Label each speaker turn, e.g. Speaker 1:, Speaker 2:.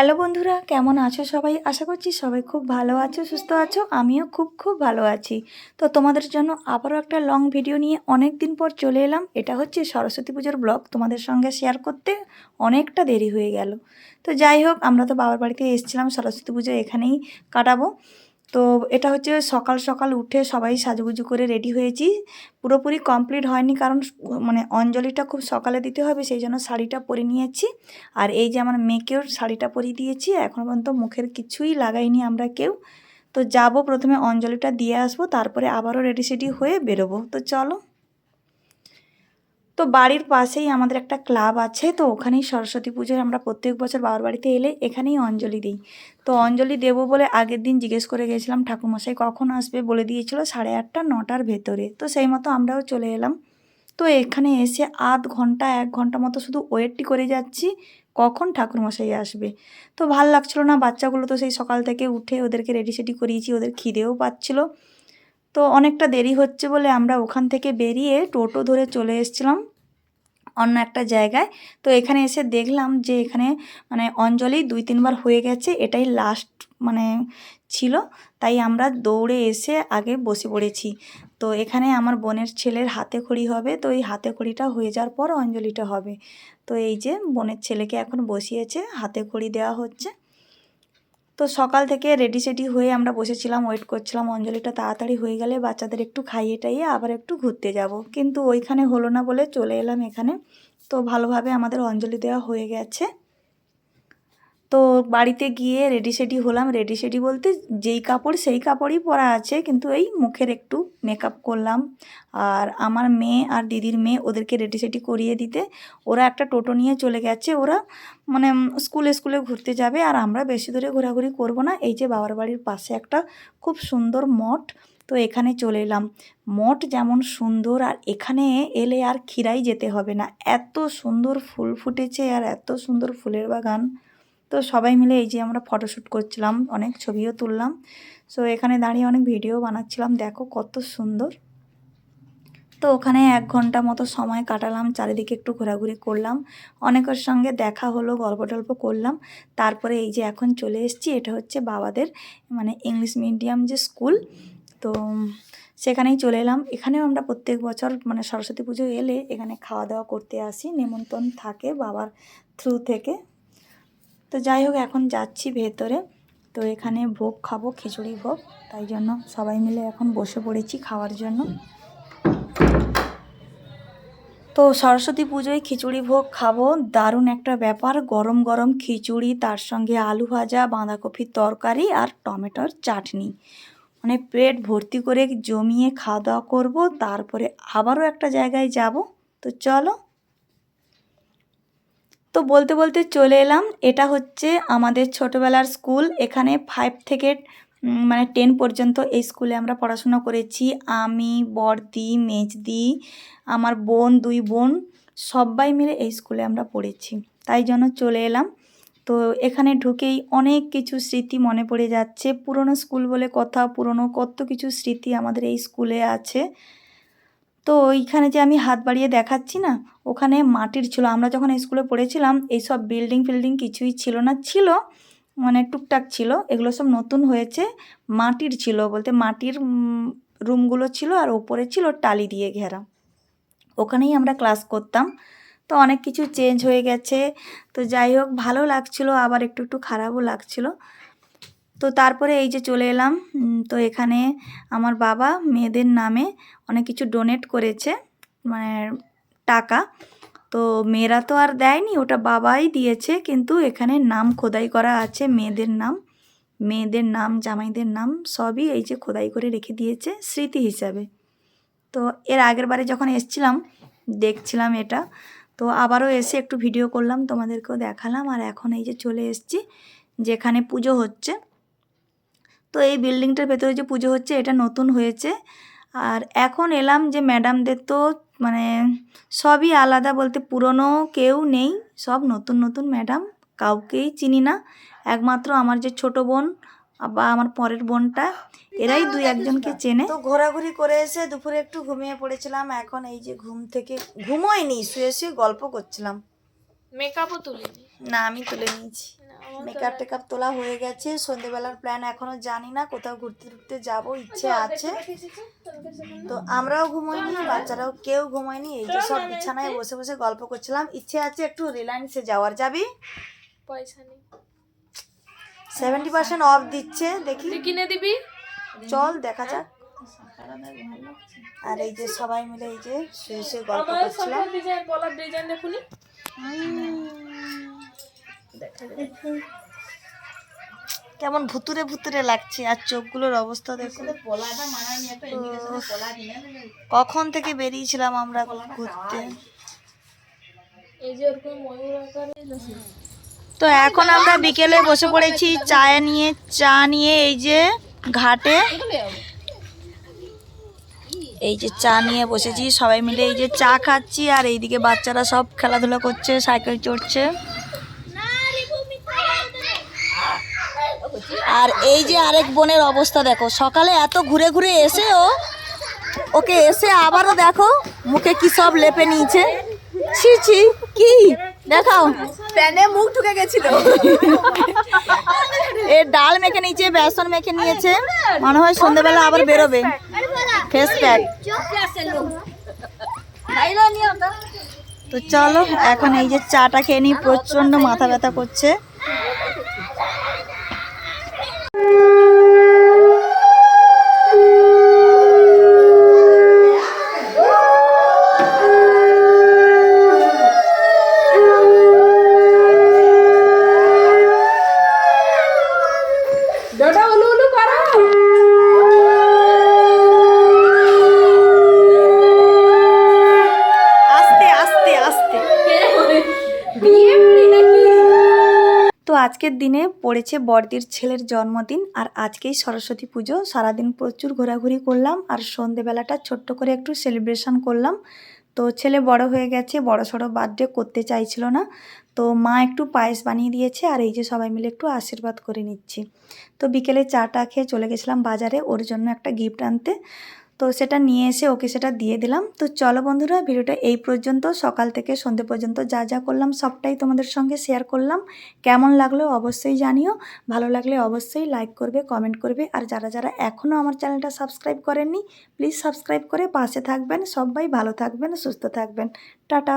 Speaker 1: Hello বন্ধুরা, কেমন আছো সবাই? আশা করছি সবাই খুব ভালো আছো, সুস্থ আছো, আমিও খুব খুব ভালো আছি। তো তোমাদের জন্য আবারও একটা লং ভিডিও নিয়ে অনেক দিন পর চলে এলাম। এটা হচ্ছে সরস্বতী পুজোর ব্লগ তোমাদের সঙ্গে শেয়ার করতে অনেকটা দেরি হয়ে গেল। তো যাই হোক, আমরা তো বাবার বাড়িতে এসেছিলাম, সরস্বতী পুজো এখানেই কাটাবো। তো এটা হচ্ছে সকাল সকাল উঠে সবাই সাজুগুজু করে রেডি হয়েছি। পুরোপুরি কমপ্লিট হয়নি কারণ মানে অঞ্জলিটা খুব সকালে দিতে হবে, সেই জন্য শাড়িটা পরে নিয়েছি। আর এই যে আমার মেয়েকেও শাড়িটা পরিয়ে দিয়েছি, এখন পর্যন্ত মুখের কিছুই লাগাইনি আমরা কেউ। তো যাব, প্রথমে অঞ্জলিটা দিয়ে আসব, তারপরে আবারও রেডি সেডি হয়ে বেরোবো। তো চলো। তো বাড়ির পাশেই আমাদের একটা ক্লাব আছে, তো ওখানেই সরস্বতী পুজোয় আমরা প্রত্যেক বছর বাবার বাড়িতে এলে এখানেই অঞ্জলি দিই। তো অঞ্জলি দেবো বলে আগের দিন জিজ্ঞেস করে গেছিলাম, ঠাকুরমশাই কখন আসবে? বলে দিয়েছিল সাড়ে আটটা, নটার ভেতরে। তো সেই মতো আমরাও চলে এলাম। তো এখানে এসে আধ ঘণ্টা, এক ঘণ্টা মতো শুধু ওয়েটটি করে যাচ্ছি, কখন ঠাকুরমশাই আসবে? তো ভালো লাগছিল না, বাচ্চাগুলো তো সেই সকাল থেকে উঠে ওদেরকে রেডি সেডি করিয়েছি, ওদের খিদেও পাচ্ছিল। তো অনেকটা দেরি হচ্ছে বলে আমরা ওখান থেকে বেরিয়ে টোটো ধরে চলে এসেছিলাম। অন্য একটা জায়গায়। তো এখানে এসে দেখলাম যে এখানে মানে অঞ্জলি দুই তিনবার হয়ে গেছে, এটাই লাস্ট মানে ছিল। তাই আমরা দৌড়ে এসে আগে বসে পড়েছি। তো এখানে আমার বোনের ছেলের হাতে খড়ি হবে, তো এই হাতে খড়িটা হয়ে যাওয়ার পর অঞ্জলিটা হবে। তো এই যে বোনের ছেলেকে এখন বসিয়েছে, হাতে খড়ি দেওয়া হচ্ছে। তো সকাল থেকে রেডি সেডি হয়ে আমরা বসেছিলাম ওয়েট করছিলাম। অঞ্জলিটা তাড়াতাড়ি হয়ে গেলে বাচ্চাদের একটু খাইয়ে টাইয়ে আবার একটু ঘুরতে যাব। কিন্তু ওইখানে হলো না বলে চলে এলাম এখানে। তো ভালোভাবে আমাদের অঞ্জলি দেওয়া হয়ে গেছে। তো বাড়িতে গিয়ে রেডি সেডি হলাম। রেডি সেডি বলতে যেই কাপড় সেই কাপড়ই পরা আছে, কিন্তু এই মুখের একটু মেকআপ করলাম। আর আমার মেয়ে আর দিদির মেয়ে ওদেরকে রেডি সেডি করিয়ে দিতে, ওরা একটা টোটো নিয়ে চলে গেছে। ওরা মানে স্কুলে স্কুলে ঘুরতে যাবে আর আমরা বেশি দূরে ঘোরাঘুরি করব না। এই যে বাবার বাড়ির পাশে একটা খুব সুন্দর মঠ, তো এখানে চলে এলাম। মঠ যেমন সুন্দর আর এখানে এলে আর খিরাই যেতে হবে না। এত সুন্দর ফুল ফুটেছে আর এত সুন্দর ফুলের বাগান। তো সবাই মিলে এই যে আমরা ফটোশ্যুট করছিলাম, অনেক ছবিও তুললাম। সো এখানে দাঁড়িয়ে অনেক ভিডিও বানাচ্ছিলাম। দেখো কত সুন্দর। তো ওখানে এক ঘণ্টা মতো সময় কাটালাম, চারিদিকে একটু ঘোরাঘুরি করলাম। অনেকের সঙ্গে দেখা হলো গল্প টল্প করলাম। তারপরে এই যে এখন চলে এসেছি, এটা হচ্ছে বাবাদের মানে ইংলিশ মিডিয়াম যে স্কুল তো সেখানেই চলে এলাম। এখানেও আমরা প্রত্যেক বছর মানে সরস্বতী পুজো এলে এখানে খাওয়া দাওয়া করতে আসি। নেমন্তন্ন থাকে বাবার থ্রু থেকে। তো যাই হোক, এখন যাচ্ছি ভেতরে। তো এখানে ভোগ খাব, খিচুড়ি ভোগ। তাই জন্য সবাই মিলে এখন বসে পড়েছি খাওয়ার জন্য। তো সরস্বতী পুজোয় খিচুড়ি ভোগ খাব। দারুণ একটা ব্যাপার, গরম গরম খিচুড়ি, তার সঙ্গে আলু ভাজা, বাঁধাকপির তরকারি আর টমেটোর চাটনি। মানে পেট ভর্তি করে জমিয়ে খাওয়া দাওয়া করব, তারপরে আবারও একটা জায়গায় যাব। তো চলো তো বলতে বলতে চলে এলাম। এটা হচ্ছে আমাদের ছোটোবেলার স্কুল। এখানে ফাইভ থেকে মানে টেন পর্যন্ত এই স্কুলে আমরা পড়াশোনা করেছি। আমি বড়দি মেজদি, আমার বোন, দুই বোন, সবাই মিলে এই স্কুলে আমরা পড়েছি। তাই জন্য চলে এলাম। তো এখানে ঢুকেই অনেক কিছু স্মৃতি মনে পড়ে যাচ্ছে। পুরনো স্কুল বলে কথা, পুরনো কত কিছু স্মৃতি আমাদের এই স্কুলে আছে। তো ওইখানে যে আমি হাত বাড়িয়ে দেখাচ্ছি না, ওখানে মাটির ছিল। আমরা যখন স্কুলে পড়েছিলাম, এইসব বিল্ডিং ফিল্ডিং কিছুই ছিল না। ছিল মানে টুকটাক ছিল। এগুলো সব নতুন হয়েছে। মাটির ছিল বলতে মাটির রুমগুলো ছিল আর ওপরে ছিল টালি দিয়ে ঘেরা। ওখানেই আমরা ক্লাস করতাম। তো অনেক কিছু চেঞ্জ হয়ে গেছে। তো যাই হোক, ভালো লাগছিল। আবার একটু একটু খারাপও লাগছিল। তো তারপরে এই যে চলে এলাম। তো এখানে আমার বাবা মেয়েদের নামে অনেক কিছু ডোনেট করেছে মানে টাকা। তো মেয়েরা তো আর দেয়নি, ওটা বাবাই দিয়েছে, কিন্তু এখানে নাম খোদাই করা আছে, মেয়েদের নাম। মেয়েদের নাম, জামাইদের নাম, সবই এই যে খোদাই করে রেখে দিয়েছে স্মৃতি হিসাবে। তো এর আগের বারে যখন এসছিলাম, দেখছিলাম এটা। তো আবারও এসে একটু ভিডিও করলাম, তোমাদেরকেও দেখালাম, আর এখন এই যে চলে এসেছি, যেখানে পুজো হচ্ছে। তো এই বিল্ডিংটার ভেতরে যে পুজো হচ্ছে, এটা নতুন হয়েছে। আর এখন এলাম যে ম্যাডামদের তো মানে সবই আলাদা বলতে পুরনো কেউ নেই, সব নতুন নতুন ম্যাডাম, কাউকেই চিনি না। একমাত্র আমার যে ছোট বোন বা আমার পরের বোনটা, এরাই দুই একজনকে চেনে। তো ঘোরাঘুরি করে এসে দুপুরে একটু ঘুমিয়ে পড়েছিলাম, এখন এই যে ঘুম থেকে ঘুমোয়নি, শুয়ে শুয়ে গল্প করছিলাম।
Speaker 2: মেকআপও তুলিনি
Speaker 1: না। আমি তুলে নিয়েছি। মেকআপ টেকআপ তোলা হয়ে গেছে। সন্ধেবেলার প্ল্যান এখনও জানি না কোথাও ঘুরতে ঘুরতে যাব ইচ্ছে আছে। তো আমরাও ঘুমোইনি বাচ্চারাও কেউ ঘুমোয়নি এই যে সব বিছানায় বসে বসে গল্প করছিলাম। ইচ্ছে আছে একটু রিলায়েন্সে যাওয়ার যাবি?
Speaker 2: পয়সা নেই।
Speaker 1: সেভেন্টি পার্সেন্ট অফ দিচ্ছে দেখি।
Speaker 2: কিনে দিবি?
Speaker 1: চল দেখা যাক। আর এই যে সবাই মিলে এই যে শুয়ে শুয়ে গল্প করছিলাম।
Speaker 2: ডিজাইন গলার ডিজাইন দেখুনি।
Speaker 1: কেমন ভুতুরে ভুতুরে লাগছে আর চোখগুলোর অবস্থা দেখো। কখন থেকে বেরিয়েছিলাম আমরা ঘুরতে? তো এখন আমরা বিকেলে বসে পড়েছি চা নিয়ে চা নিয়ে এই যে ঘাটে। এই যে চা নিয়ে বসেছি সবাই মিলে এই যে চা খাচ্ছি আর এইদিকে বাচ্চারা সব খেলাধুলা করছে সাইকেল চড়ছে। আর এই যে আরেক বোনের অবস্থা দেখো সকালে এত ঘুরে ঘুরে এসেও ওকে এসে আবারও দেখো মুখে কি সব লেপে নিয়েছে। ছি ছি কি? দেখাও।
Speaker 3: প্যানে মুখ ঢুকে গেছিল।
Speaker 1: এ ডাল মেখে নিয়েছে বেসন মেখে নিয়েছে। মনে হয় সন্ধ্যেবেলা আবার বেরোবে। ফেস প্যাক তো চলো এখন এই যে চাটা খেয়ে নিই প্রচণ্ড মাথা ব্যথা করছে। তো আজকের দিনে পড়েছে বড়দির ছেলের জন্মদিন আর আজকেই সরস্বতী পুজো। সারাদিন প্রচুর ঘোরাঘুরি করলাম আর সন্ধেবেলাটা ছোট্ট করে একটু সেলিব্রেশন করলাম। তো ছেলে বড় হয়ে গেছে, বড় সড়ো বার্থডে করতে চাইছিল না। তো মা একটু পায়েস বানিয়ে দিয়েছে আর এই যে সবাই মিলে একটু আশীর্বাদ করে নিচ্ছি। তো বিকেলে চাটা খেয়ে চলে গেছিলাম বাজারে, ওর জন্য একটা গিফট আনতে। তো সেটা নিয়ে এসে ওকে সেটা দিয়ে দিলাম। তো চলো বন্ধুরা, ভিডিওটা এই পর্যন্ত। সকাল থেকে সন্ধে পর্যন্ত যা যা করলাম সবটাই তোমাদের সঙ্গে শেয়ার করলাম। কেমন লাগল অবশ্যই জানিও। ভালো লাগলে অবশ্যই লাইক করবে কমেন্ট করবে। আর যারা যারা এখনও আমার চ্যানেলটা সাবস্ক্রাইব করেননি প্লিজ সাবস্ক্রাইব করে পাশে থাকবেন। সবাই ভালো থাকবেন, সুস্থ থাকবেন। টাটা।